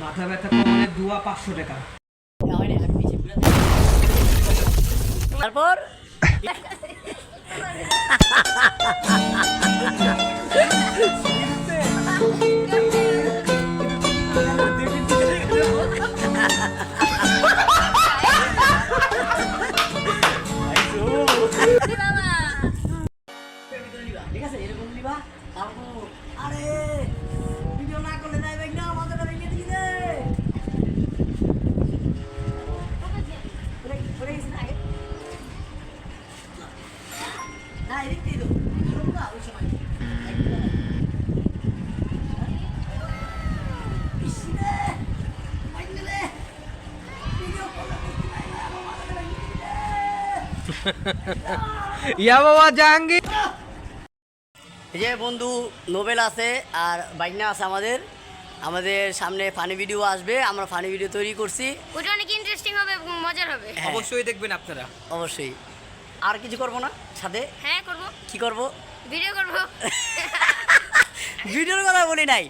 মাথা ব্যথা কমালে দুয়া পাঁচশো টাকা। তারপর? ইয়া বাবা জাহাঙ্গীর। যে বন্ধু নোবেল আছে আর বাইকনা আছে আমাদের। আমাদের সামনে ফানি ভিডিও আসবে আমরা ফানি ভিডিও তৈরি করছি। ওটা অনেক ইন্টারেস্টিং হবে এবং মজার হবে। হ্যাঁ, অবশ্যই দেখবেন আপনারা। অবশ্যই। আর কিছু করব না সাথে? হ্যাঁ করব। কি করব? ভিডিও করব। ভিডিওর কথা বলি নাই।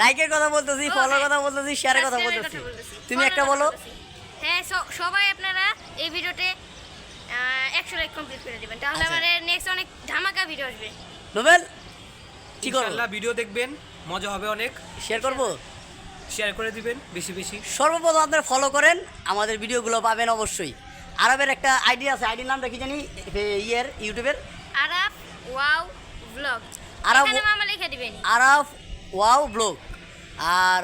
লাইকের কথা বলতেছি ফলোর হ্যাঁ। কথা বলতেছি শেয়ারের কথা বলতেছি। তুমি একটা বলো। হ্যাঁ সবাই আপনারা এই ভিডিওতে একশো লাইক কমপ্লিট করে দিবেন। তাহলে আচ্ছা। আমাদের নেক্সট অনেক ধামাকা ভিডিও আসবে। নোবেল কি করব ভিডিও দেখবেন মজা হবে অনেক। শেয়ার করব? শেয়ার করে দিবেন বেশি বেশি। সর্বপ্রথম আপনারা ফলো করেন আমাদের ভিডিওগুলো পাবেন অবশ্যই। আরবের একটা আইডি আছে আইডির নামটা কি জানি? ইয়ের ইউটিউবের আরাফ ওয়াও ব্লগ। আরাফ- মামা লিখে দিবেন। Araf wow blog. আর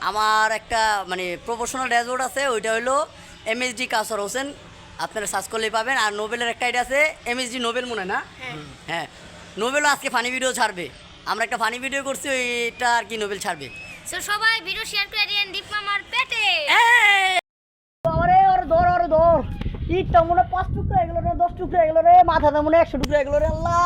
আমার একটা মানে প্রফেশনাল ড্যাশবোর্ড আছে ওইটা হলো এমএসডি কাসর হোসেন আপনারা সার্চ করলেই পাবেন। আর নোবেলের একটা আইডি আছে এমএসডি নোবেল মনে হয় না? হ্যাঁ। হ্যাঁ। নোবেলও আজকে ফানি ভিডিও ছাড়বে। আমরা একটা ফানি ভিডিও করছি ওইটা আর কি নোবেল ছাড়বে। সো সবাই ভিডিও শেয়ার করে দিন দীপ মামার পেটে। আরে ওর দৌড় ওর দৌড় ইটটা মনে হয় পাঁচ টুকরো এগুলো রে দশ টুকরো এগুলো রে মাথাটা মনে হয় একশো টুকরো এগুলো রে আল্লাহ।